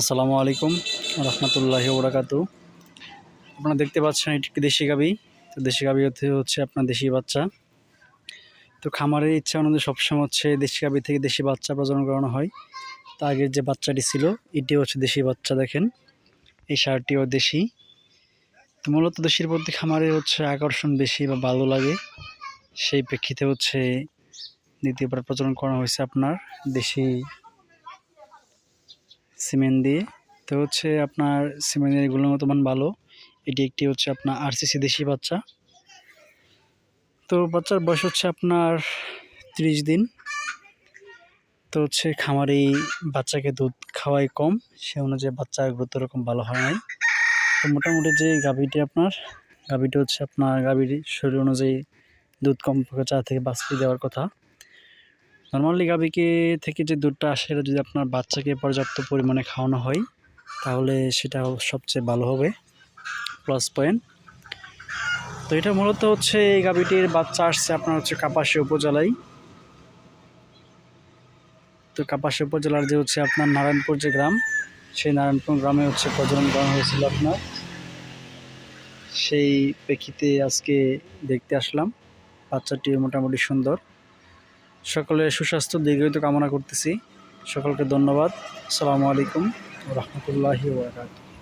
আসসালামু আলাইকুম রহমতুল্লাহি ওবরাকাতু। আপনারা দেখতে পাচ্ছেন, এটি দেশি গাবি। তো দেশি গাবি হচ্ছে আপনার দেশি বাচ্চা। তো খামারের ইচ্ছা অনুযায়ী সবসময় হচ্ছে দেশি গাবি থেকে দেশি বাচ্চা প্রজনন করানো হয়। তো আগের যে বাচ্চাটি ছিল এটি হচ্ছে দেশি বাচ্চা, দেখেন। এই সারটিও দেশি। তো মূলত দেশির প্রতি খামারের হচ্ছে আকর্ষণ বেশি বা ভালো লাগে। সেই প্রেক্ষিতে হচ্ছে দ্বিতীয়বার প্রচলন করা হয়েছে আপনার দেশি সিমেন্ট দিয়ে। তো হচ্ছে আপনার সিমেন্টের গুণগত মান ভালো। এটি একটি হচ্ছে আপনার আরসিসি দেশি বাচ্চা। তো বাচ্চার বয়স হচ্ছে আপনার ত্রিশ দিন। তো হচ্ছে খামারি বাচ্চাকে দুধ খাওয়াই কম। সে অনুযায়ী বাচ্চার গ্রোথ এরকম ভালো হয় নাই। তো মোটামুটি যে গাভীটি আপনার, গাভীটি হচ্ছে আপনার গাভীর শরীর অনুযায়ী দুধ কম চার থেকে কেজি দেওয়ার কথা। নর্মালি গাভীকে থেকে যে দুধটা আসে, এটা যদি আপনার বাচ্চাকে পর্যাপ্ত পরিমাণে খাওয়ানো হয়, তাহলে সেটা সবচেয়ে ভালো হবে। প্লাস পয়েন্ট তো এটা মূলত হচ্ছে এই গাভীটির বাচ্চা আসছে আপনার হচ্ছে কাপাসী উপজেলায়। তো কাপাসী উপজেলার যে হচ্ছে আপনার নারায়ণপুর যে গ্রাম, সেই নারায়ণপুর গ্রামে হচ্ছে প্রজনন করা হয়েছিল আপনার। সেই প্রেক্ষিতে আজকে দেখতে আসলাম। বাচ্চাটি মোটামুটি সুন্দর। সকলের সুস্বাস্থ্য দীর্ঘায়িত কামনা করতেছি। সকলকে ধন্যবাদ। আসসালামু আলাইকুম রহমতুল্লাহি ওবরাকাতুহু